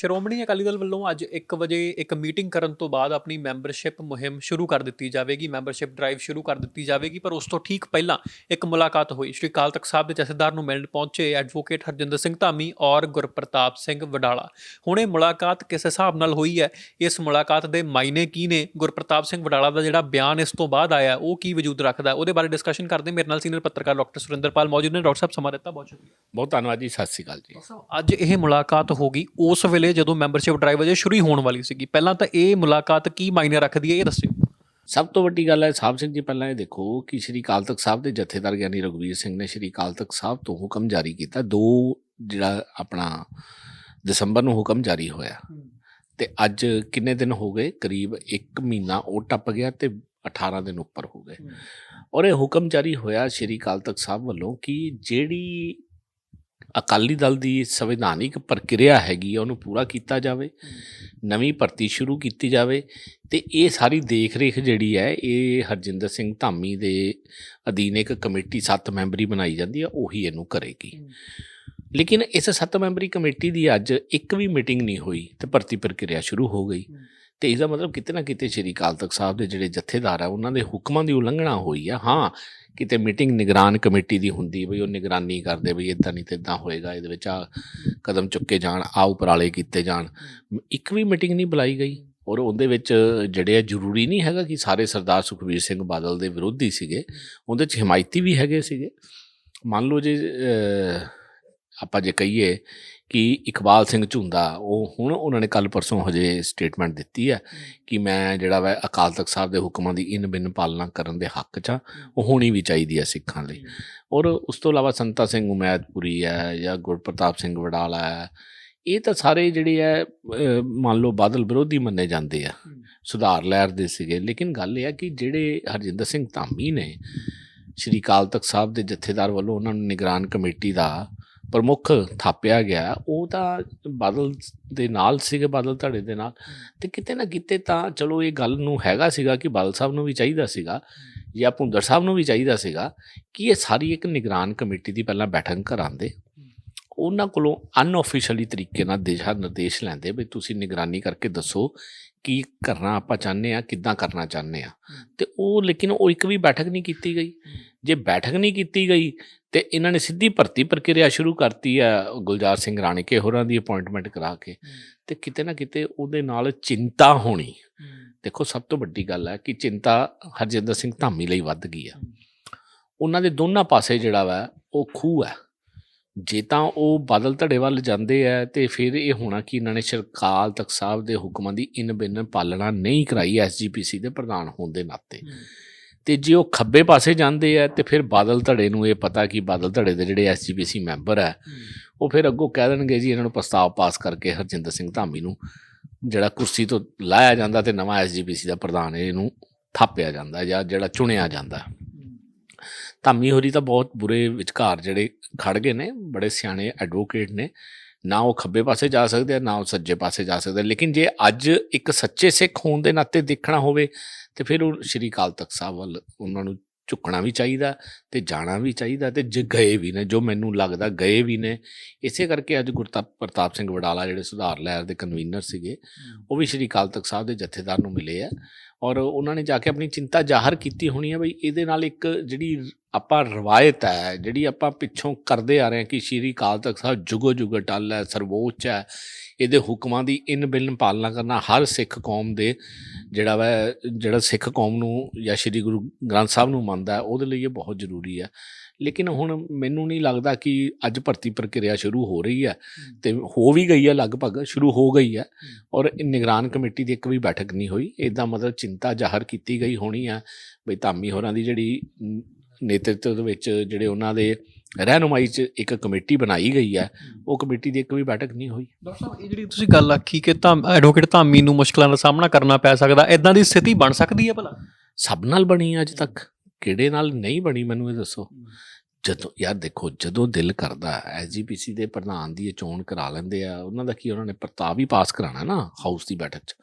ਸ਼੍ਰੋਮਣੀ ਅਕਾਲੀ ਦਲ ਵੱਲੋਂ ਅੱਜ 1 ਵਜੇ ਇੱਕ ਮੀਟਿੰਗ ਕਰਨ ਤੋਂ ਬਾਅਦ ਆਪਣੀ ਮੈਂਬਰਸ਼ਿਪ ਮੁਹਿੰਮ ਸ਼ੁਰੂ ਕਰ ਦਿੱਤੀ ਜਾਵੇਗੀ ਮੈਂਬਰਸ਼ਿਪ ਡਰਾਈਵ ਸ਼ੁਰੂ ਕਰ ਦਿੱਤੀ ਜਾਵੇਗੀ ਪਰ ਉਸ ਤੋਂ ਠੀਕ ਪਹਿਲਾਂ ਇੱਕ ਮੁਲਾਕਾਤ ਹੋਈ। ਸ਼੍ਰੀ ਅਕਾਲ ਤਖਤ ਸਾਹਿਬ ਦੇ ਜਥੇਦਾਰ ਨੂੰ ਮਿਲਣ ਪਹੁੰਚੇ ਐਡਵੋਕੇਟ ਹਰਜਿੰਦਰ ਸਿੰਘ ਧਾਮੀ ਔਰ ਗੁਰਪ੍ਰਤਾਪ ਸਿੰਘ ਵਡਾਲਾ। ਹੁਣ ਇਹ ਮੁਲਾਕਾਤ ਕਿਸ ਹਿਸਾਬ ਨਾਲ ਹੋਈ ਹੈ? ਇਸ ਮੁਲਾਕਾਤ ਦੇ ਮਾਇਨੇ ਕੀ ਨੇ? ਗੁਰਪ੍ਰਤਾਪ ਸਿੰਘ ਵਡਾਲਾ ਦਾ ਜਿਹੜਾ ਬਿਆਨ ਇਸ ਤੋਂ ਬਾਅਦ ਆਇਆ ਉਹ ਕੀ ਵਜੂਦ ਰੱਖਦਾ? ਉਹਦੇ ਬਾਰੇ ਡਿਸਕਸ਼ਨ ਕਰਦੇ ਮੇਰੇ ਨਾਲ ਸੀਨੀਅਰ ਪੱਤਰਕਾਰ ਡਾਕਟਰ ਸੁਰਿੰਦਰਪਾਲ ਮੌਜੂਦ ਨੇ। ਡਾਕਟਰ ਸਾਹਿਬ ਸਮਾਂ ਦਿੱਤਾ ਬਹੁਤ ਸ਼ੁਕਰੀਆ। ਬਹੁਤ ਧੰਨਵਾਦ ਜੀ ਸਤਿ ਸ਼੍ਰੀ ਅਕਾਲ ਜੀ। ਅੱਜ ਇਹ ਮੁਲਾਕਾਤ ਹੋ ਗਈ। ਉਸ ਵੇਲੇ ਜਦੋਂ ਮੈਂਬਰਸ਼ਿਪ ਡਰਾਈਵ ਅਜੇ ਸ਼ੁਰੂ ਹੀ ਹੋਣ ਵਾਲੀ ਸੀਗੀ। ਪਹਿਲਾਂ ਤਾਂ ਇਹ ਮੁਲਾਕਾਤ ਕੀ ਮਾਇਨੇ ਰੱਖਦੀ ਹੈ ਇਹ ਦੱਸਿਓ। ਸਭ ਤੋਂ ਵੱਡੀ ਗੱਲ ਹੈ ਸਾਹਿਬ ਸਿੰਘ ਜੀ ਪਹਿਲਾਂ ਇਹ ਦੇਖੋ ਕਿ ਸ਼੍ਰੀ ਅਕਾਲ ਤਖਤ ਸਾਹਿਬ ਦੇ ਜਥੇਦਾਰ ਗਿਆਨੀ ਰਘਵੀਰ ਸਿੰਘ ਨੇ ਸ਼੍ਰੀ ਅਕਾਲ ਤਖਤ ਸਾਹਿਬ ਤੋਂ ਹੁਕਮ ਜਾਰੀ ਕੀਤਾ। ਦੋ ਜਿਹੜਾ ਆਪਣਾ ਦਸੰਬਰ ਨੂੰ ਹੁਕਮ ਜਾਰੀ ਹੋਇਆ। ਤੇ ਅੱਜ ਕਿੰਨੇ ਦਿਨ ਹੋ ਗਏ? ਕਰੀਬ 1 ਮਹੀਨਾ ਉਹ ਟੱਪ ਗਿਆ ਤੇ 18 ਦਿਨ ਉੱਪਰ ਹੋ ਗਏ। ਔਰ ਇਹ ਹੁਕਮ ਜਾਰੀ ਹੋਇਆ ਸ਼੍ਰੀ ਅਕਾਲ ਤਖਤ ਸਾਹਿਬ ਵੱਲੋਂ ਕਿ ਜਿਹੜੀ ਅਕਾਲੀ ਦਲ ਦੀ ਸੰਵਿਧਾਨਿਕ ਪ੍ਰਕਿਰਿਆ ਹੈਗੀ ਆ ਉਹਨੂੰ ਪੂਰਾ ਕੀਤਾ ਜਾਵੇ ਨਵੀਂ ਭਰਤੀ ਸ਼ੁਰੂ ਕੀਤੀ ਜਾਵੇ ਤੇ ਇਹ ਸਾਰੀ ਦੇਖ-ਰੇਖ ਜਿਹੜੀ ਹੈ ਇਹ ਹਰਜਿੰਦਰ ਸਿੰਘ ਧਾਮੀ ਦੇ ਅਧੀਨ ਇੱਕ ਕਮੇਟੀ 7 ਮੈਂਬਰੀ ਬਣਾਈ ਜਾਂਦੀ ਹੈ ਉਹੀ ਇਹਨੂੰ ਕਰੇਗੀ। ਲੇਕਿਨ ਇਸ 7 ਮੈਂਬਰੀ ਕਮੇਟੀ ਦੀ ਅੱਜ ਇੱਕ ਵੀ ਮੀਟਿੰਗ ਨਹੀਂ ਹੋਈ ਤੇ ਭਰਤੀ ਪ੍ਰਕਿਰਿਆ ਸ਼ੁਰੂ ਹੋ ਗਈ। ਤੇ ਇਹਦਾ ਮਤਲਬ ਕਿਤੇ ਨਾ ਕਿਤੇ ਸ਼੍ਰੀ ਅਕਾਲ ਤਖਤ ਸਾਹਿਬ ਦੇ ਜਿਹੜੇ ਜਥੇਦਾਰ ਆ, ਉਹਨਾਂ ਦੇ ਹੁਕਮਾਂ ਦੀ ਉਲੰਘਣਾ ਹੋਈ ਆ। ਹਾਂ, ਕਿਤੇ ਮੀਟਿੰਗ ਨਿਗਰਾਨ ਕਮੇਟੀ ਦੀ ਹੁੰਦੀ ਬਈ, ਉਹ ਨਿਗਰਾਨੀ ਕਰਦੇ ਬਈ ਇਦਾਂ ਨਹੀਂ ਤੇ ਇਦਾਂ ਹੋਏਗਾ, ਇਹਦੇ ਵਿੱਚ ਆ ਕਦਮ ਚੁੱਕੇ ਜਾਣ, ਆ ਉਪਰਾਲੇ ਕੀਤੇ ਜਾਣ। ਇੱਕ ਵੀ ਮੀਟਿੰਗ ਨਹੀਂ ਬੁਲਾਈ ਗਈ ਔਰ ਉਹਦੇ ਵਿੱਚ ਜਿਹੜੇ ਆ ਜ਼ਰੂਰੀ ਨਹੀਂ ਹੈਗਾ ਕਿ ਸਾਰੇ ਸਰਦਾਰ ਸੁਖਬੀਰ ਸਿੰਘ ਬਾਦਲ ਦੇ ਵਿਰੋਧੀ ਸੀਗੇ, ਉਹਦੇ ਚ ਹਮਾਇਤੀ ਵੀ ਹੈਗੇ ਸੀਗੇ। ਮੰਨ ਲਓ ਜੇ ਆਪਾਂ ਜੇ ਕਹੀਏ ਕਿ ਇਕਬਾਲ ਸਿੰਘ ਝੁੰਦਾ ਉਹ ਹੁਣ ਉਹਨਾਂ ਨੇ ਕੱਲ ਪਰਸੋਂ ਹਜੇ ਸਟੇਟਮੈਂਟ ਦਿੱਤੀ ਹੈ ਕਿ ਮੈਂ ਜਿਹੜਾ ਵਾ ਅਕਾਲ ਤਖਤ ਸਾਹਿਬ ਦੇ ਹੁਕਮਾਂ ਦੀ ਇਨ ਬਿਨ ਪਾਲਣਾ ਕਰਨ ਦੇ ਹੱਕ 'ਚ। ਉਹ ਹੋਣੀ ਵੀ ਚਾਹੀਦੀ ਹੈ ਸਿੱਖਾਂ ਲਈ। ਔਰ ਉਸ ਤੋਂ ਇਲਾਵਾ ਸੰਤਾ ਸਿੰਘ ਉਮੈਦਪੁਰੀ ਹੈ ਜਾਂ ਗੁਰਪ੍ਰਤਾਪ ਸਿੰਘ ਵਡਾਲਾ ਹੈ ਇਹ ਤਾਂ ਸਾਰੇ ਜਿਹੜੇ ਹੈ ਮੰਨ ਲਓ ਬਾਦਲ ਵਿਰੋਧੀ ਮੰਨੇ ਜਾਂਦੇ ਆ ਸੁਧਾਰ ਲਹਿਰ ਦੇ ਸੀਗੇ। ਲੇਕਿਨ ਗੱਲ ਇਹ ਹੈ ਕਿ ਜਿਹੜੇ ਹਰਜਿੰਦਰ ਸਿੰਘ ਧਾਮੀ ਨੇ ਸ਼੍ਰੀ ਅਕਾਲ ਤਖਤ ਸਾਹਿਬ ਦੇ ਜਥੇਦਾਰ ਵੱਲੋਂ ਉਹਨਾਂ ਨੂੰ ਨਿਗਰਾਨ ਕਮੇਟੀ ਦਾ ਪ੍ਰਮੁੱਖ ਥਾਪਿਆ ਗਿਆ ਉਹ ਤਾਂ ਬਾਦਲ ਦੇ ਨਾਲ ਸੀਗੇ ਬਾਦਲ ਧੜੇ ਦੇ ਨਾਲ। ਤੇ ਕਿਤੇ ਨਾ ਕਿਤੇ ਤਾਂ ਚਲੋ ਇਹ ਗੱਲ ਨੂੰ ਹੈਗਾ ਸੀਗਾ ਕਿ ਬਾਦਲ ਸਾਹਿਬ ਨੂੰ ਵੀ ਚਾਹੀਦਾ ਸੀਗਾ ਜਾਂ ਭੁੰਦਰ ਸਾਹਿਬ ਨੂੰ ਵੀ ਚਾਹੀਦਾ ਸੀਗਾ ਕਿ ਇਹ ਸਾਰੀ ਇੱਕ ਨਿਗਰਾਨ ਕਮੇਟੀ ਦੀ ਪਹਿਲਾਂ ਬੈਠਕ ਕਰਾਉਂਦੇ। ਉਹਨਾਂ ਕੋਲੋਂ ਅਨਆਫੀਸ਼ੀਅਲੀ ਤਰੀਕੇ ਨਾਲ ਦਿਸ਼ਾ ਨਿਰਦੇਸ਼ ਲੈਂਦੇ ਵੀ ਤੁਸੀਂ ਨਿਗਰਾਨੀ ਕਰਕੇ ਦੱਸੋ ਕੀ ਕਰਨਾ ਆਪਾਂ ਚਾਹੁੰਦੇ ਆ ਕਿੱਦਾਂ ਕਰਨਾ ਚਾਹੁੰਦੇ ਆ ਤੇ ਉਹ ਲੇਕਿਨ ਉਹ ਇੱਕ ਵੀ ਬੈਠਕ ਨਹੀਂ ਕੀਤੀ ਗਈ। ਜੇ ਬੈਠਕ ਨਹੀਂ ਕੀਤੀ ਗਈ ਤੇ ਇਹਨਾਂ ਨੇ ਸਿੱਧੀ ਭਰਤੀ ਪ੍ਰਕਿਰਿਆ ਸ਼ੁਰੂ ਕਰਤੀ ਆ ਗੁਲਜ਼ਾਰ ਸਿੰਘ ਰਾਣੀਕੇ ਹੋਰਾਂ ਦੀ ਅਪਾਇੰਟਮੈਂਟ ਕਰਾ ਕੇ। ਤੇ ਕਿਤੇ ਨਾ ਕਿਤੇ ਉਹਦੇ ਨਾਲ ਚਿੰਤਾ ਹੋਣੀ। ਦੇਖੋ ਸਭ ਤੋਂ ਵੱਡੀ ਗੱਲ ਹੈ ਕਿ ਚਿੰਤਾ ਹਰਜਿੰਦਰ ਸਿੰਘ ਧਾਮੀ ਲਈ ਵੱਧ ਗਈ ਆ। ਉਹਨਾਂ ਦੇ ਦੋਨਾਂ ਪਾਸੇ ਜਿਹੜਾ ਵਾ ਉਹ ਖੂਹ ਹੈ। ਜੇ ਤਾਂ ਉਹ ਬਾਦਲ ਧੜੇ ਵੱਲ ਜਾਂਦੇ ਆ ਤੇ ਫਿਰ ਇਹ ਹੋਣਾ ਕਿ ਇਹਨਾਂ ਨੇ ਸਰਕਾਲ ਤਖਤ ਸਾਹਿਬ ਦੇ ਹੁਕਮਾਂ ਦੀ ਇਨ ਬਿਨ ਪਾਲਣਾ ਨਹੀਂ ਕਰਾਈ ਐਸਜੀਪੀਸੀ ਦੇ ਪ੍ਰਧਾਨ ਹੋਣ ਦੇ ਨਾਤੇ। ਤੇ ਜੇ ਉਹ ਖੱਬੇ ਪਾਸੇ ਜਾਂਦੇ ਆ ਤੇ ਫਿਰ ਬਾਦਲ ਧੜੇ ਨੂੰ ਇਹ ਪਤਾ ਕਿ ਬਾਦਲ ਧੜੇ ਦੇ ਜਿਹੜੇ ਐਸਜੀਪੀਸੀ ਮੈਂਬਰ ਆ, ਉਹ ਫਿਰ ਅੱਗੋਂ ਕਹਿ ਦੇਣਗੇ ਜੀ ਇਹਨਾਂ ਨੂੰ ਪ੍ਰਸਤਾਵ ਪਾਸ ਕਰਕੇ ਹਰਜਿੰਦਰ ਸਿੰਘ ਧਾਮੀ ਨੂੰ, ਜਿਹੜਾ ਕੁਰਸੀ ਤੋਂ ਲਾਇਆ ਜਾਂਦਾ ਤੇ ਨਵਾਂ ਐਸਜੀਪੀਸੀ ਦਾ ਪ੍ਰਧਾਨ ਇਹਨੂੰ ਥਾਪਿਆ ਜਾਂਦਾ ਜਾਂ ਜਿਹੜਾ ਚੁਣਿਆ ਜਾਂਦਾ। ਧਾਮੀ ਹੋਰੀ ਤਾਂ ਬਹੁਤ ਬੁਰੇ ਵਿਚਕਾਰ ਜਿਹੜੇ ਖੜ ਗਏ ਨੇ, ਬੜੇ ਸਿਆਣੇ ਐਡਵੋਕੇਟ ਨੇ ਨਾ ਉਹ ਖੱਬੇ ਪਾਸੇ ਜਾ ਸਕਦੇ ਆ ਨਾ ਉਹ ਸੱਜੇ ਪਾਸੇ ਜਾ ਸਕਦੇ ਆ। ਲੇਕਿਨ ਜੇ ਅੱਜ ਇੱਕ ਸੱਚੇ ਸਿੱਖ ਹੋਣ ਦੇ ਨਾਤੇ ਦੇਖਣਾ ਹੋਵੇ ਤੇ ਫਿਰ ਉਹ ਸ਼੍ਰੀ ਅਕਾਲ ਤਖਤ ਸਾਹਿਬ ਵੱਲ ਉਹਨਾਂ ਨੂੰ ਝੁਕਣਾ ਵੀ ਚਾਹੀਦਾ ਤੇ ਜਾਣਾ ਵੀ ਚਾਹੀਦਾ ਤੇ ਜੇ ਗਏ ਵੀ ਨੇ ਜੋ ਮੈਨੂੰ ਲੱਗਦਾ ਗਏ ਵੀ ਨੇ ਇਸੇ ਕਰਕੇ ਅੱਜ ਗੁਰਤਾਪ ਪ੍ਰਤਾਪ ਸਿੰਘ ਵਡਾਲਾ ਜਿਹੜੇ ਸੁਧਾਰ ਲਹਿਰ ਦੇ ਕਨਵੀਨਰ ਸੀਗੇ ਉਹ ਵੀ ਸ਼੍ਰੀ ਅਕਾਲ ਤਖਤ ਸਾਹਿਬ ਦੇ ਜਥੇਦਾਰ ਨੂੰ ਮਿਲੇ ਆ ਔਰ ਉਹਨਾਂ ਨੇ ਜਾ ਕੇ ਆਪਣੀ ਚਿੰਤਾ ਜ਼ਾਹਰ ਕੀਤੀ ਹੋਣੀ ਹੈ ਬਈ ਇਹਦੇ ਨਾਲ ਇੱਕ ਜਿਹੜੀ ਆਪਾਂ ਰਵਾਇਤ ਹੈ, ਜਿਹੜੀ ਆਪਾਂ ਪਿੱਛੋਂ ਕਰਦੇ ਆ ਰਹੇ ਹਾਂ ਕਿ ਸ਼੍ਰੀ ਅਕਾਲ ਤਖਤ ਸਾਹਿਬ ਜੁਗੋ ਜੁਗ ਅਟਲ ਹੈ, ਸਰਵੋੱਚ ਹੈ, ਇਹਦੇ ਹੁਕਮਾਂ ਦੀ ਇਨ ਬਿਨ ਪਾਲਣਾ ਕਰਨਾ ਹਰ ਸਿੱਖ ਕੌਮ ਦੇ ਜਿਹੜਾ ਵਾ, ਜਿਹੜਾ ਸਿੱਖ ਕੌਮ ਨੂੰ ਜਾਂ ਸ਼੍ਰੀ ਗੁਰੂ ਗ੍ਰੰਥ ਸਾਹਿਬ ਨੂੰ ਮੰਨਦਾ ਹੈ, ਉਹਦੇ ਲਈ ਇਹ ਬਹੁਤ ਜ਼ਰੂਰੀ ਹੈ। ਲੇਕਿਨ ਹੁਣ ਮੈਨੂੰ ਨਹੀਂ ਲੱਗਦਾ ਕਿ ਅੱਜ ਭਰਤੀ ਪ੍ਰਕਿਰਿਆ ਸ਼ੁਰੂ ਹੋ ਰਹੀ ਹੈ ਤੇ ਹੋ ਵੀ ਗਈ ਹੈ ਲਗਭਗ ਸ਼ੁਰੂ ਹੋ ਗਈ ਹੈ ਔਰ ਨਿਗਰਾਨ ਕਮੇਟੀ ਦੀ ਇੱਕ ਵੀ ਬੈਠਕ ਨਹੀਂ ਹੋਈ। ਇਹਦਾ ਮਤਲਬ ਚਿੰਤਾ ਜ਼ਾਹਰ ਕੀਤੀ ਗਈ ਹੋਣੀ ਆ ਬਈ ਧਾਮੀ ਹੋਰਾਂ ਦੀ ਜਿਹੜੀ ਨੇਤਰਤਵ ਦੇ ਵਿੱਚ ਜਿਹੜੇ ਉਹਨਾਂ ਦੇ ਰਹਿਨੁਮਾਈ 'ਚ ਇੱਕ ਕਮੇਟੀ ਬਣਾਈ ਗਈ ਹੈ ਉਹ ਕਮੇਟੀ ਦੀ ਇੱਕ ਵੀ ਬੈਠਕ ਨਹੀਂ ਹੋਈ। ਡਾਕਟਰ ਸਾਹਿਬ ਇਹ ਜਿਹੜੀ ਤੁਸੀਂ ਗੱਲ ਆਖੀ ਕਿ ਤਾਂ ਐਡਵੋਕੇਟ ਧਾਮੀ ਨੂੰ ਮੁਸ਼ਕਲਾਂ ਦਾ ਸਾਹਮਣਾ ਕਰਨਾ ਪੈ ਸਕਦਾ ਇਦਾਂ ਦੀ ਸਥਿਤੀ ਬਣ ਸਕਦੀ ਹੈ ਭਲਾ? ਸਭ ਨਾਲ ਬਣੀ ਅੱਜ ਤੱਕ। ਕਿਹੜੇ ਨਾਲ ਨਹੀਂ ਬਣੀ ਮੈਨੂੰ ਇਹ ਦੱਸੋ। ਜਦੋਂ ਯਾਰ ਦੇਖੋ ਜਦੋਂ ਦਿਲ ਕਰਦਾ ਐਸਜੀਪੀਸੀ ਦੇ ਪ੍ਰਧਾਨ ਦੀ ਚੋਣ ਕਰਾ ਲੈਂਦੇ ਆ ਉਹਨਾਂ ਦਾ ਕੀ ਉਹਨਾਂ ਨੇ ਪ੍ਰਤਾਪ ਹੀ ਪਾਸ ਕਰਾਣਾ ਨਾ ਹਾਊਸ ਦੀ ਬੈਠਕ 'ਚ।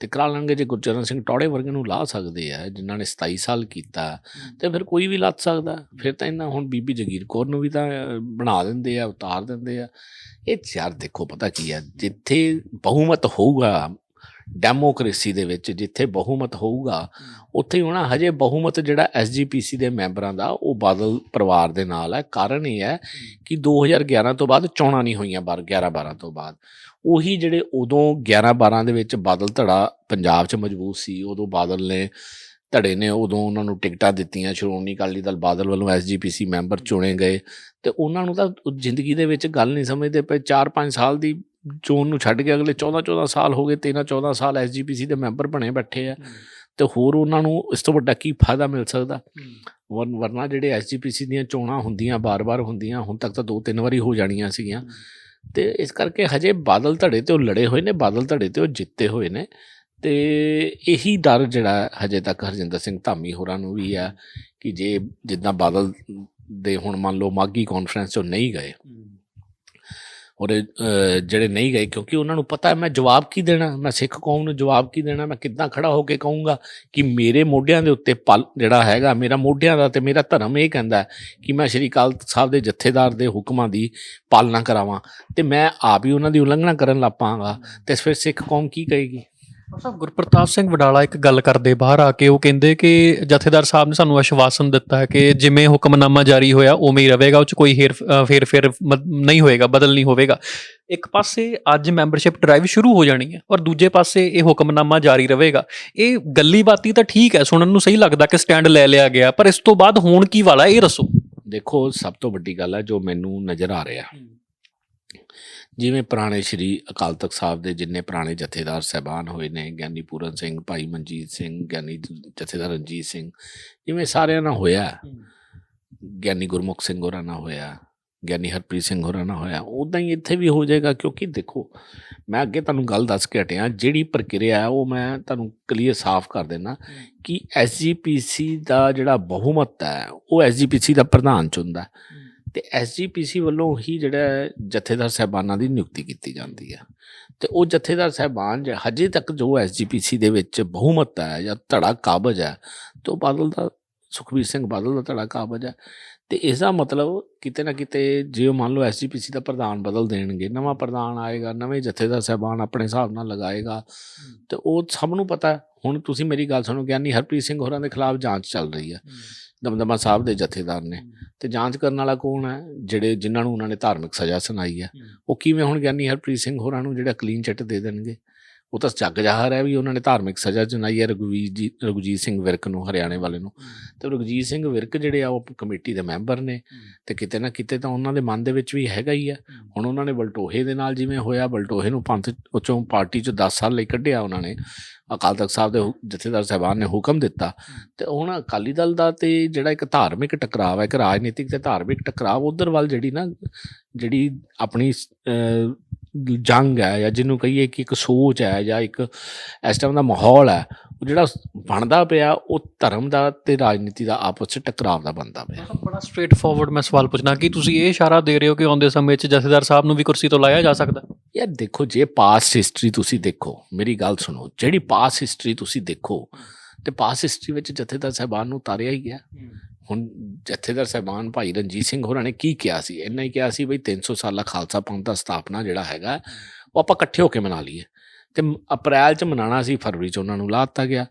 ਤੇ ਕਰਾ ਲੈਣਗੇ ਜੇ ਗੁਰਚਰਨ ਸਿੰਘ ਟੌੜੇ ਵਰਗੇ ਨੂੰ ਲਾ ਸਕਦੇ ਆ ਜਿਨ੍ਹਾਂ ਨੇ 27 ਸਾਲ ਕੀਤਾ ਤੇ ਫਿਰ ਕੋਈ ਵੀ ਲੱਤ ਸਕਦਾ। ਫਿਰ ਤਾਂ ਇਹਨਾਂ ਹੁਣ ਬੀਬੀ ਜਗੀਰ ਕੌਰ ਨੂੰ ਵੀ ਤਾਂ ਬਣਾ ਦਿੰਦੇ ਆ ਉਤਾਰ ਦਿੰਦੇ ਆ। ਇਹ ਯਾਰ ਦੇਖੋ ਪਤਾ ਕੀ ਆ ਜਿੱਥੇ ਬਹੁਮਤ ਹੋਊਗਾ ਡੈਮੋਕ੍ਰੇਸੀ ਦੇ ਵਿੱਚ ਜਿੱਥੇ ਬਹੁਮਤ ਹੋਊਗਾ ਉੱਥੇ ਹੀ ਹੋਣਾ। ਹਜੇ ਬਹੁਮਤ ਜਿਹੜਾ ਐਸਜੀਪੀਸੀ ਦੇ ਮੈਂਬਰਾਂ ਦਾ ਉਹ ਬਾਦਲ ਪਰਿਵਾਰ ਦੇ ਨਾਲ ਹੈ। ਕਾਰਨ ਇਹ ਹੈ ਕਿ 2011 ਤੋਂ ਬਾਅਦ ਚੋਣਾਂ ਨਹੀਂ ਹੋਈਆਂ ਬਾਰ 11 12 ਤੋਂ ਬਾਅਦ। ਉਹੀ ਜਿਹੜੇ ਉਦੋਂ 11 12 ਦੇ ਵਿੱਚ ਬਾਦਲ ਧੜਾ ਪੰਜਾਬ 'ਚ ਮਜ਼ਬੂਤ ਸੀ ਉਦੋਂ ਬਾਦਲ ਨੇ ਧੜੇ ਨੇ ਉਦੋਂ ਉਹਨਾਂ ਨੂੰ ਟਿਕਟਾਂ ਦਿੱਤੀਆਂ। ਸ਼੍ਰੋਮਣੀ ਅਕਾਲੀ ਦਲ ਬਾਦਲ ਵੱਲੋਂ ਐਸਜੀਪੀਸੀ ਮੈਂਬਰ ਚੁਣੇ ਗਏ। ਤੇ ਉਹਨਾਂ ਨੂੰ ਤਾਂ ਜ਼ਿੰਦਗੀ ਦੇ ਵਿੱਚ ਗੱਲ ਨਹੀਂ ਸਮਝਦੇ ਪਏ। 4-5 ਸਾਲ ਦੀ ਚੋਣ ਨੂੰ ਛੱਡ ਕੇ ਅਗਲੇ 14-14 ਸਾਲ ਹੋ ਗਏ 13-14 ਸਾਲ ਐਸਜੀਪੀਸੀ ਦੇ ਮੈਂਬਰ ਬਣੇ ਬੈਠੇ ਆ। ਤੇ ਹੋਰ ਉਹਨਾਂ ਨੂੰ ਇਸ ਤੋਂ ਵੱਡਾ ਕੀ ਫਾਇਦਾ ਮਿਲ ਸਕਦਾ? ਵਰਨਾ ਜਿਹੜੇ ਐਸਜੀਪੀਸੀ ਦੀਆਂ ਚੋਣਾਂ ਹੁੰਦੀਆਂ ਬਾਰ-ਬਾਰ ਹੁੰਦੀਆਂ ਹੁਣ ਤੱਕ ਤਾਂ ਦੋ ਤਿੰਨ ਵਾਰੀ ਹੋ ਜਾਣੀਆਂ ਸੀਗੀਆਂ। ਤੇ ਇਸ ਕਰਕੇ ਹਜੇ ਬਾਦਲ ਧੜੇ ਤੇ ਉਹ ਲੜੇ ਹੋਏ ਨੇ ਬਾਦਲ ਧੜੇ ਤੇ ਉਹ ਜਿੱਤੇ ਹੋਏ ਨੇ। ਤੇ ਇਹੀ ਡਰ ਜਿਹੜਾ ਹਜੇ ਤੱਕ ਹਰਜਿੰਦਰ ਸਿੰਘ ਧਾਮੀ ਹੋਰਾਂ ਨੂੰ ਵੀ ਆ ਕਿ ਜੇ ਜਿੱਦਾਂ ਬਾਦਲ ਦੇ ਹੁਣ ਮੰਨ ਲਓ ਮਾਗੀ ਕਾਨਫਰੰਸ 'ਚੋਂ ਨਹੀਂ ਗਏ। ਔਰ ਜਿਹੜੇ ਨਹੀਂ ਗਏ ਕਿਉਂਕਿ ਉਹਨਾਂ ਨੂੰ ਪਤਾ ਹੈ ਮੈਂ ਜਵਾਬ ਕੀ ਦੇਣਾ, ਮੈਂ ਸਿੱਖ ਕੌਮ ਨੂੰ ਜਵਾਬ ਕੀ ਦੇਣਾ, ਮੈਂ ਕਿੱਦਾਂ ਖੜਾ ਹੋ ਕੇ ਕਹੂੰਗਾ ਕਿ ਮੇਰੇ ਮੋਢਿਆਂ ਦੇ ਉੱਤੇ ਪਲ ਜਿਹੜਾ ਹੈਗਾ, ਮੇਰਾ ਮੋਢਿਆਂ ਦਾ ਤੇ ਮੇਰਾ ਧਰਮ ਇਹ ਕਹਿੰਦਾ ਕਿ ਮੈਂ ਸ਼੍ਰੀ ਅਕਾਲ ਤਖ਼ਤ ਸਾਹਿਬ ਦੇ ਜਥੇਦਾਰ ਦੇ ਹੁਕਮਾਂ ਦੀ ਪਾਲਣਾ ਕਰਾਵਾਂ ਤੇ ਮੈਂ ਆਪ ਹੀ ਉਹਨਾਂ ਦੀ ਉਲੰਘਣਾ ਕਰਨ ਲੱਪਾਂਗਾ ਤੇ ਫਿਰ ਸਿੱਖ ਕੌਮ ਕੀ ਕਹੇਗੀ? ਸਾਹਿਬ ਗੁਰਪ੍ਰਤਾਪ ਸਿੰਘ ਵਡਾਲਾ ਇੱਕ ਗੱਲ ਕਰਦੇ ਬਾਹਰ ਆ ਕੇ ਉਹ ਕਹਿੰਦੇ ਕਿ ਜਥੇਦਾਰ ਸਾਹਿਬ ਨੇ ਸਾਨੂੰ ਆਸ਼ਵਾਸਨ ਦਿੱਤਾ ਹੈ ਕਿ ਜਿਵੇਂ ਹੁਕਮਨਾਮਾ ਜਾਰੀ ਹੋਇਆ ਉਵੇਂ ਹੀ ਰਹੇਗਾ ਉਹ ਚ ਕੋਈ ਹੇਰ ਫੇਰ ਫੇਰ ਨਹੀਂ ਹੋਏਗਾ ਬਦਲ ਨਹੀਂ ਹੋਵੇਗਾ। ਇੱਕ ਪਾਸੇ ਅੱਜ ਮੈਂਬਰਸ਼ਿਪ ਡਰਾਈਵ ਸ਼ੁਰੂ ਹੋ ਜਾਣੀ ਹੈ ਔਰ ਦੂਜੇ ਪਾਸੇ ਇਹ ਹੁਕਮਨਾਮਾ ਜਾਰੀ ਰਹੇਗਾ। ਇਹ ਗੱਲੀ ਬਾਤੀ ਤਾਂ ਠੀਕ ਹੈ ਸੁਣਨ ਨੂੰ ਸਹੀ ਲੱਗਦਾ ਕਿ ਸਟੈਂਡ ਲੈ ਲਿਆ ਗਿਆ ਪਰ ਇਸ ਤੋਂ ਬਾਅਦ ਹੋਣ ਕੀ ਵਾਲਾ ਇਹ ਦੱਸੋ। ਦੇਖੋ ਸਭ ਤੋਂ ਵੱਡੀ ਗੱਲ ਹੈ ਜੋ ਮੈਨੂੰ ਨਜ਼ਰ ਆ ਰਿਹਾ ਜਿਵੇਂ ਪੁਰਾਣੇ ਸ਼੍ਰੀ ਅਕਾਲ ਤਖਤ ਸਾਹਿਬ ਦੇ ਜਿੰਨੇ ਪੁਰਾਣੇ ਜਥੇਦਾਰ ਸਹਿਬਾਨ ਹੋਏ ਨੇ ਗਿਆਨੀ ਪੂਰਨ ਸਿੰਘ ਭਾਈ ਮਨਜੀਤ ਸਿੰਘ ਗਿਆਨੀ ਜਥੇਦਾਰ ਰਣਜੀਤ ਸਿੰਘ ਜਿਵੇਂ ਸਾਰਿਆਂ ਨਾਲ ਹੋਇਆ। ਗਿਆਨੀ ਗੁਰਮੁਖ ਸਿੰਘ ਹੋਰਾਂ ਨਾਲ ਹੋਇਆ ਗਿਆਨੀ ਹਰਪ੍ਰੀਤ ਸਿੰਘ ਹੋਰਾਂ ਨਾਲ ਹੋਇਆ ਉਦਾਂ ਹੀ ਇੱਥੇ ਵੀ ਹੋ ਜਾਏਗਾ ਕਿਉਂਕਿ ਦੇਖੋ ਮੈਂ ਅੱਗੇ ਤੁਹਾਨੂੰ ਗੱਲ ਦੱਸ ਕੇ ਹਟਿਆ ਜਿਹੜੀ ਪ੍ਰਕਿਰਿਆ ਹੈ ਉਹ ਮੈਂ ਤੁਹਾਨੂੰ ਕਲੀਅਰ ਸਾਫ਼ ਕਰ ਦੇਣਾ ਕਿ ਐਸਜੀਪੀਸੀ ਦਾ ਜਿਹੜਾ ਬਹੁਮਤ ਹੈ ਉਹ ਐਸਜੀਪੀਸੀ ਦਾ ਪ੍ਰਧਾਨ ਚੁਣਦਾ। ਹੈ। ਤੇ ਐਸਜੀਪੀਸੀ ਵੱਲੋਂ ਹੀ ਜਿਹੜਾ ਜਥੇਦਾਰ ਸਹਿਬਾਨਾਂ ਦੀ ਨਿਯੁਕਤੀ ਕੀਤੀ ਜਾਂਦੀ ਹੈ ਤੇ ਉਹ ਜਥੇਦਾਰ ਸਹਿਬਾਨ ਹਜੇ ਤੱਕ ਜੋ ਐਸਜੀਪੀਸੀ ਦੇ ਵਿੱਚ ਬਹੁਮਤ ਹੈ ਜਾਂ ਧੜਾ ਕਾਬਜ ਹੈ, ਤੇ ਉਹ ਬਾਦਲ ਦਾ, ਸੁਖਬੀਰ ਸਿੰਘ ਬਾਦਲ ਦਾ ਧੜਾ ਕਾਬਜ ਹੈ ਤੇ ਇਸ ਦਾ ਮਤਲਬ ਕਿਤੇ ਨਾ ਕਿਤੇ ਜੇ ਉਹ ਮੰਨ ਲਓ ਐਸਜੀਪੀਸੀ ਦਾ ਪ੍ਰਧਾਨ ਬਦਲ ਦੇਣਗੇ ਨਵਾਂ ਪ੍ਰਧਾਨ ਆਏਗਾ ਨਵੇਂ ਜਥੇਦਾਰ ਸਹਿਬਾਨ ਆਪਣੇ ਹਿਸਾਬ ਨਾਲ ਲਗਾਏਗਾ ਤੇ ਉਹ ਸਭ ਨੂੰ ਪਤਾ। ਹੁਣ ਤੁਸੀਂ ਮੇਰੀ ਗੱਲ ਸੁਣੋ ਗਿਆਨੀ ਹਰਪ੍ਰੀਤ ਸਿੰਘ ਹੋਰਾਂ ਦੇ ਖਿਲਾਫ ਜਾਂਚ ਚੱਲ ਰਹੀ ਹੈ ਦਮਦਮਾ ਸਾਹਿਬ ਦੇ ਜਥੇਦਾਰ ਨੇ। ਤੇ ਜਾਂਚ ਕਰਨ ਵਾਲਾ ਕੌਣ ਹੈ? ਜਿਹੜੇ ਜਿਨ੍ਹਾਂ ਨੂੰ ਉਹਨਾਂ ਨੇ ਧਾਰਮਿਕ ਸਜ਼ਾ ਸੁਣਾਈ ਹੈ। ਉਹ ਕਿਵੇਂ ਹੁਣ ਗਿਆਨੀ ਹਰਪ੍ਰੀਤ ਸਿੰਘ ਹੋਰਾਂ ਨੂੰ ਜਿਹੜਾ ਕਲੀਨ ਚਿੱਟ ਦੇ ਦੇਣਗੇ? ਉਹ ਤਾਂ ਜੱਗ ਜ਼ਾਹਰ ਹੈ ਵੀ ਉਹਨਾਂ ਨੇ ਧਾਰਮਿਕ ਸਜ਼ਾ ਸੁਣਾਈ ਹੈ ਰਘੁਵੀਰ ਜੀ ਰਘੁਜੀਤ ਸਿੰਘ ਵਿਰਕ ਨੂੰ ਹਰਿਆਣੇ ਵਾਲੇ ਨੂੰ। ਤੇ ਰਘੁਜੀਤ ਸਿੰਘ ਵਿਰਕ ਜਿਹੜੇ ਆ ਉਹ ਕਮੇਟੀ ਦੇ ਮੈਂਬਰ ਨੇ। ਤੇ ਕਿਤੇ ਨਾ ਕਿਤੇ ਤਾਂ ਉਹਨਾਂ ਦੇ ਮਨ ਦੇ ਵਿੱਚ ਵੀ ਹੈਗਾ ਹੀ ਆ। ਹੁਣ ਉਹਨਾਂ ਨੇ ਬਲਟੋਹੇ ਦੇ ਨਾਲ ਜਿਵੇਂ ਹੋਇਆ ਬਲਟੋਹੇ ਨੂੰ ਪੰਥ ਚੋਂ ਪਾਰਟੀ ਚੋਂ 10 ਸਾਲ ਲਈ ਕੱਢਿਆ ਉਹਨਾਂ ਨੇ। ਅਕਾਲ ਤਖਤ ਸਾਹਿਬ ਦੇ ਜਥੇਦਾਰ ਸਾਹਿਬਾਨ ਨੇ ਹੁਕਮ ਦਿੱਤਾ। ਤੇ ਹੁਣ ਅਕਾਲੀ ਦਲ ਦਾ ਤੇ ਜਿਹੜਾ ਇੱਕ ਧਾਰਮਿਕ ਟਕਰਾਅ ਹੈ ਇੱਕ ਰਾਜਨੀਤਿਕ ਤੇ ਧਾਰਮਿਕ ਟਕਰਾਅ ਉਧਰ ਵੱਲ ਜਿਹੜੀ ਨਾ ਜਿਹੜੀ ਆਪਣੀ ਜੰਗ ਹੈ ਜਾਂ ਜਿਹਨੂੰ ਕਹੀਏ ਕਿ ਇੱਕ ਸੋਚ ਹੈ ਜਾਂ ਇੱਕ ਇਸ ਟਾਈਮ ਦਾ ਮਾਹੌਲ ਹੈ ਉਹ ਜਿਹੜਾ ਬਣਦਾ ਪਿਆ ਉਹ ਧਰਮ ਦਾ ਤੇ ਰਾਜਨੀਤੀ ਦਾ ਆਪਸ ਵਿੱਚ ਟਕਰਾਅ ਦਾ ਬਣਦਾ ਪਿਆ। ਬੜਾ ਸਟ੍ਰੇਟ ਫਾਰਵਰਡ ਮੈਂ ਸਵਾਲ ਪੁੱਛਣਾ ਕਿ ਤੁਸੀਂ ਇਹ ਇਸ਼ਾਰਾ ਦੇ ਰਹੇ ਹੋ ਕਿ ਆਉਂਦੇ ਸਮੇਂ 'ਚ ਜਥੇਦਾਰ ਸਾਹਿਬ ਨੂੰ ਵੀ ਕੁਰਸੀ ਤੋਂ ਲਾਇਆ ਜਾ ਸਕਦਾ? ਯਾਰ ਦੇਖੋ ਜੇ ਪਾਸਟ ਹਿਸਟਰੀ ਤੁਸੀਂ ਦੇਖੋ ਮੇਰੀ ਗੱਲ ਸੁਣੋ ਜਿਹੜੀ ਪਾਸਟ ਹਿਸਟਰੀ ਤੁਸੀਂ ਦੇਖੋ ਤੇ ਪਾਸਟ ਹਿਸਟਰੀ ਵਿੱਚ ਜਥੇਦਾਰ ਸਾਹਿਬਾਨ ਨੂੰ ਉਤਾਰਿਆ ਹੀ ਗਿਆ। ਹੁਣ ਜਥੇਦਾਰ ਸਾਹਿਬਾਨ ਭਾਈ ਰਣਜੀਤ ਸਿੰਘ ਹੋਰਾਂ ਨੇ ਕੀ ਕਿਹਾ ਸੀ? ਇੰਨਾ ਹੀ ਕਿਹਾ ਸੀ ਬਈ 300 ਸਾਲਾ ਖਾਲਸਾ ਪੰਥ ਦਾ ਸਥਾਪਨਾ ਜਿਹੜਾ ਹੈਗਾ, ਉਹ ਆਪਾਂ ਇਕੱਠੇ ਹੋ ਕੇ ਮਨਾ ਲਈਏ। ਤੇ ਅਪ੍ਰੈਲ ਚ ਮਨਾਣਾ ਸੀ ਫਰਵਰੀ ਚ ਉਹਨਾਂ ਨੂੰ ਲਾ ਦਿੱਤਾ ਗਿਆ।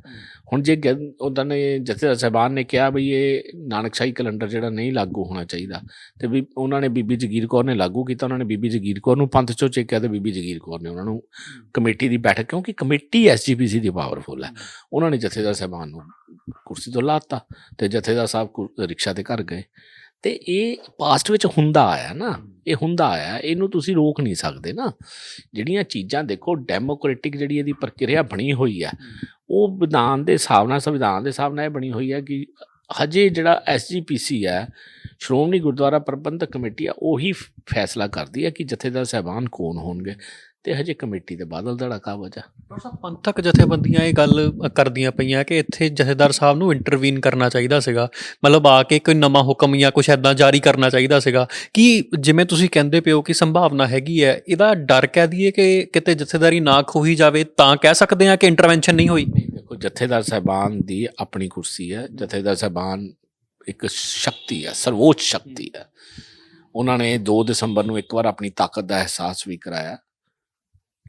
ਹੁਣ ਜੇ ਉਹਨਾਂ ਨੇ ਜਥੇਦਾਰ ਸਾਹਿਬਾਨ ਨੇ ਕਿਹਾ ਬਈ ਇਹ ਨਾਨਕਸ਼ਾਹੀ ਕੈਲੰਡਰ ਜਿਹੜਾ ਨਹੀਂ ਲਾਗੂ ਹੋਣਾ ਚਾਹੀਦਾ। ਤੇ ਵੀ ਉਹਨਾਂ ਨੇ ਬੀਬੀ ਜਗੀਰ ਕੌਰ ਨੇ ਲਾਗੂ ਕੀਤਾ ਉਹਨਾਂ ਨੇ ਬੀਬੀ ਜਗੀਰ ਕੌਰ ਨੂੰ ਪੰਥ ਚੋਂ ਚੇਕਿਆ ਤੇ ਬੀਬੀ ਜਗੀਰ ਕੌਰ ਨੇ ਉਹਨਾਂ ਨੂੰ ਕਮੇਟੀ ਦੀ ਬੈਠਕ ਕਿਉਂਕਿ ਕਮੇਟੀ ਐਸਜੀਪੀਸੀ ਦੀ ਪਾਵਰਫੁਲ ਹੈ। ਉਹਨਾਂ ਨੇ ਜਥੇਦਾਰ ਸਾਹਿਬਾਨ ਨੂੰ ਕੁਰਸੀ ਤੋਂ ਲਾਤਾ ਤੇ ਜਥੇਦਾਰ ਸਾਹਿਬ ਰਿਕਸ਼ਾ ਤੇ ਘਰ ਗਏ। ਤੇ ਇਹ ਪਾਸਟ ਵਿੱਚ ਹੁੰਦਾ ਆਇਆ ਨਾ ਇਹ ਹੁੰਦਾ ਆਇਆ ਇਹਨੂੰ ਤੁਸੀਂ ਰੋਕ ਨਹੀਂ ਸਕਦੇ ਨਾ। ਜਿਹੜੀਆਂ ਚੀਜ਼ਾਂ ਦੇਖੋ ਡੈਮੋਕ੍ਰੈਟਿਕ ਜਿਹੜੀ ਇਹਦੀ ਪ੍ਰਕਿਰਿਆ ਬਣੀ ਹੋਈ ਹੈ। ਉਹ ਵਿਧਾਨ ਦੇ ਹਿਸਾਬ ਨਾਲ ਸੰਵਿਧਾਨ ਦੇ ਹਿਸਾਬ ਨਾਲ ਇਹ ਬਣੀ ਹੋਈ ਹੈ ਕਿ ਹਜੇ ਜਿਹੜਾ ਐਸਜੀਪੀਸੀ ਹੈ ਸ਼੍ਰੋਮਣੀ ਗੁਰਦੁਆਰਾ ਪ੍ਰਬੰਧਕ ਕਮੇਟੀ ਆ ਉਹੀ ਫੈਸਲਾ ਕਰਦੀ ਹੈ ਕਿ ਜਥੇਦਾਰ ਸਾਹਿਬਾਨ ਕੌਣ ਹੋਣਗੇ। ਤੇ ਹਜੇ ਕਮੇਟੀ ਦੇ ਬਾਦਲ ਦਾ ਕਾਬਜ ਆ। ਡਾਕਟਰ ਸਾਹਿਬ ਪੰਥਕ ਜਥੇਬੰਦੀਆਂ ਇਹ ਗੱਲ ਕਰਦੀਆਂ ਪਈਆਂ ਕਿ ਇੱਥੇ ਜਥੇਦਾਰ ਸਾਹਿਬ ਨੂੰ ਇੰਟਰਵੀਨ ਕਰਨਾ ਚਾਹੀਦਾ ਸੀਗਾ। ਮਤਲਬ ਆ ਕੇ ਕੋਈ ਨਵਾਂ ਹੁਕਮ ਜਾਂ ਕੁਝ ਐਦਾਂ ਜਾਰੀ ਕਰਨਾ ਚਾਹੀਦਾ ਸੀਗਾ। ਕਿ ਜਿਵੇਂ ਤੁਸੀਂ ਕਹਿੰਦੇ ਪਿਓ ਕਿ ਸੰਭਾਵਨਾ ਹੈਗੀ ਹੈ ਇਹਦਾ ਡਰ ਕਹਿ ਦਈਏ ਕਿ ਕਿਤੇ ਜਥੇਦਾਰੀ ਨਾ ਖੋਹੀ ਜਾਵੇ ਤਾਂ ਕਹਿ ਸਕਦੇ ਆ ਕਿ ਇੰਟਰਵੈਂਸ਼ਨ ਨਹੀਂ ਹੋਈ? ਦੇਖੋ ਜਥੇਦਾਰ ਸਾਹਿਬਾਨ ਦੀ ਆਪਣੀ ਕੁਰਸੀ ਹੈ। ਜਥੇਦਾਰ ਸਾਹਿਬਾਨ ਇੱਕ ਸ਼ਕਤੀ ਹੈ ਸਰਵੋੱਚ ਸ਼ਕਤੀ ਹੈ। ਉਹਨਾਂ ਨੇ 2 ਦਸੰਬਰ ਨੂੰ ਇੱਕ ਵਾਰ ਆਪਣੀ ਤਾਕਤ ਦਾ ਅਹਿਸਾਸ ਵੀ ਕਰਾਇਆ।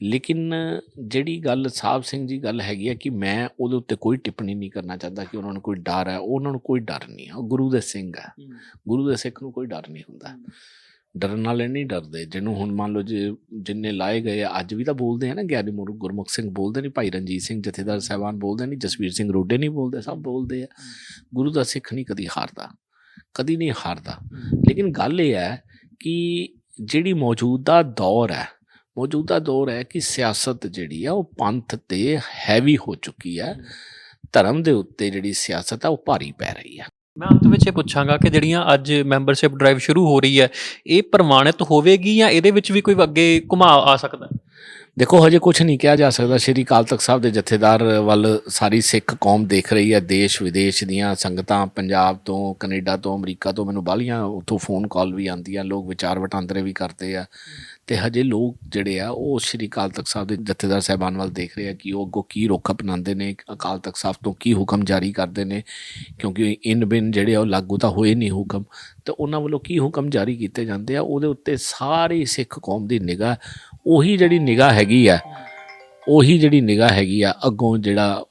ਲੇਕਿਨ ਜਿਹੜੀ ਗੱਲ ਸਾਹਿਬ ਸਿੰਘ ਜੀ ਗੱਲ ਹੈਗੀ ਹੈ ਕਿ ਮੈਂ ਉਹਦੇ ਉੱਤੇ ਕੋਈ ਟਿੱਪਣੀ ਨਹੀਂ ਕਰਨਾ ਚਾਹੁੰਦਾ ਕਿ ਉਹਨਾਂ ਨੂੰ ਕੋਈ ਡਰ ਹੈ ਉਹਨਾਂ ਨੂੰ ਕੋਈ ਡਰ ਨਹੀਂ ਹੈ ਉਹ ਗੁਰੂ ਦੇ ਸਿੰਘ ਹੈ। ਗੁਰੂ ਦੇ ਸਿੱਖ ਨੂੰ ਕੋਈ ਡਰ ਨਹੀਂ ਹੁੰਦਾ। ਡਰਨ ਵਾਲੇ ਨਹੀਂ ਡਰਦੇ। ਜਿਹਨੂੰ ਹੁਣ ਮੰਨ ਲਓ ਜੇ ਜਿੰਨੇ ਲਾਏ ਗਏ ਅੱਜ ਵੀ ਤਾਂ ਬੋਲਦੇ ਆ ਨਾ ਗਿਆਨੀ ਮੁਰ ਗੁਰਮੁਖ ਸਿੰਘ ਬੋਲਦੇ ਨਹੀਂ ਭਾਈ ਰਣਜੀਤ ਸਿੰਘ ਜਥੇਦਾਰ ਸਾਹਿਬਾਨ ਬੋਲਦੇ ਨਹੀਂ ਜਸਵੀਰ ਸਿੰਘ ਰੋਡੇ ਨਹੀਂ ਬੋਲਦੇ ਸਭ ਬੋਲਦੇ ਆ। ਗੁਰੂ ਦਾ ਸਿੱਖ ਨਹੀਂ ਕਦੀ ਹਾਰਦਾ ਕਦੀ ਨਹੀਂ ਹਾਰਦਾ। ਲੇਕਿਨ ਗੱਲ ਇਹ ਹੈ ਕਿ ਜਿਹੜੀ ਮੌਜੂਦਾ ਦੌਰ ਹੈ ਮੌਜੂਦਾ ਦੌਰ ਹੈ ਕਿ ਸਿਆਸਤ ਜਿਹੜੀ ਆ ਉਹ ਪੰਥ ਤੇ ਹੈਵੀ ਹੋ ਚੁੱਕੀ ਹੈ। ਧਰਮ ਦੇ ਉੱਤੇ ਜਿਹੜੀ ਸਿਆਸਤ ਆ ਉਹ ਭਾਰੀ ਪੈ ਰਹੀ ਹੈ ਮੈਂ ਅੰਤ ਵਿੱਚ ਇਹ ਪੁੱਛਾਂਗਾ ਕਿ ਜਿਹੜੀਆਂ ਅੱਜ ਮੈਂਬਰਸ਼ਿਪ ਡਰਾਈਵ ਸ਼ੁਰੂ ਹੋ ਰਹੀ ਹੈ ਇਹ ਪ੍ਰਮਾਣਿਤ ਹੋਵੇਗੀ ਜਾਂ ਇਹਦੇ ਵਿੱਚ ਵੀ ਕੋਈ ਅੱਗੇ ਘੁਮਾ ਆ ਸਕਦਾ? ਦੇਖੋ ਹਜੇ ਕੁਝ ਨਹੀਂ ਕਿਹਾ ਜਾ ਸਕਦਾ। ਸ਼੍ਰੀ ਅਕਾਲ ਤਖਤ ਸਾਹਿਬ ਦੇ ਜਥੇਦਾਰ ਵੱਲ ਸਾਰੀ ਸਿੱਖ ਕੌਮ ਦੇਖ ਰਹੀ ਹੈ। ਦੇਸ਼ ਵਿਦੇਸ਼ ਦੀਆਂ ਸੰਗਤਾਂ ਪੰਜਾਬ ਤੋਂ ਕੈਨੇਡਾ ਤੋਂ ਅਮਰੀਕਾ ਤੋਂ ਮੈਨੂੰ ਬਾਹਲੀਆਂ ਉੱਥੋਂ ਫੋਨ ਕਾਲ ਵੀ ਆਉਂਦੀਆਂ ਲੋਕ ਵਿਚਾਰ ਵਟਾਂਦਰੇ ਵੀ ਕਰਦੇ ਆ। ਤੇ ਹਜੇ ਲੋਕ ਜਿਹੜੇ ਆ, ਉਹ ਸ਼੍ਰੀ ਅਕਾਲ ਤਖਤ ਸਾਹਿਬ ਦੇ ਜਥੇਦਾਰ ਸਾਹਿਬਾਨ ਵੱਲ ਦੇਖ ਰਹੇ ਆ ਕਿ ਉਹ ਅੱਗੋਂ ਕੀ ਰੁੱਖ ਅਪਣਾਉਂਦੇ ਨੇ, ਅਕਾਲ ਤਖਤ ਸਾਹਿਬ ਤੋਂ ਕੀ ਹੁਕਮ ਜਾਰੀ ਕਰਦੇ ਨੇ, ਕਿਉਂਕਿ ਇਨ ਬਿਨ ਜਿਹੜੇ ਆ ਉਹ ਲਾਗੂ ਤਾਂ ਹੋਏ ਨਹੀਂ ਹੁਕਮ। ਤੇ ਉਹਨਾਂ ਵੱਲੋਂ ਕੀ ਹੁਕਮ ਜਾਰੀ ਕੀਤੇ ਜਾਂਦੇ ਆ? ਉਹਦੇ ਉੱਤੇ ਸਾਰੀ ਸਿੱਖ ਕੌਮ ਦੀ ਨਿਗਾਹ, ਉਹੀ ਜਿਹੜੀ ਨਿਗਾਹ ਹੈਗੀ ਆ, ਉਹੀ ਜਿਹੜੀ ਨਿਗਾਹ ਹੈਗੀ ਆ, ਅੱਗੋਂ ਜਿਹੜਾ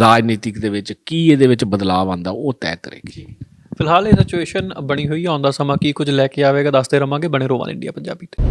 ਰਾਜਨੀਤਿਕ ਦੇ ਵਿੱਚ ਕੀ ਇਹਦੇ ਵਿੱਚ ਬਦਲਾਅ ਆਂਦਾ ਉਹ ਤੈਅ ਕਰੇਗੀ। ਫਿਲਹਾਲ ਇਹ ਸਿਚੁਏਸ਼ਨ ਬਣੀ ਹੋਈ ਹੈ ਆਉਂਦਾ ਸਮਾਂ ਕੀ ਕੁਝ ਲੈ ਕੇ ਆਵੇਗਾ, ਦੱਸਦੇ ਰਵਾਂਗੇ ਬਣੇ ਰੋਵਾਂ ਇੰਡੀਆ ਪੰਜਾਬੀ ਤੇ।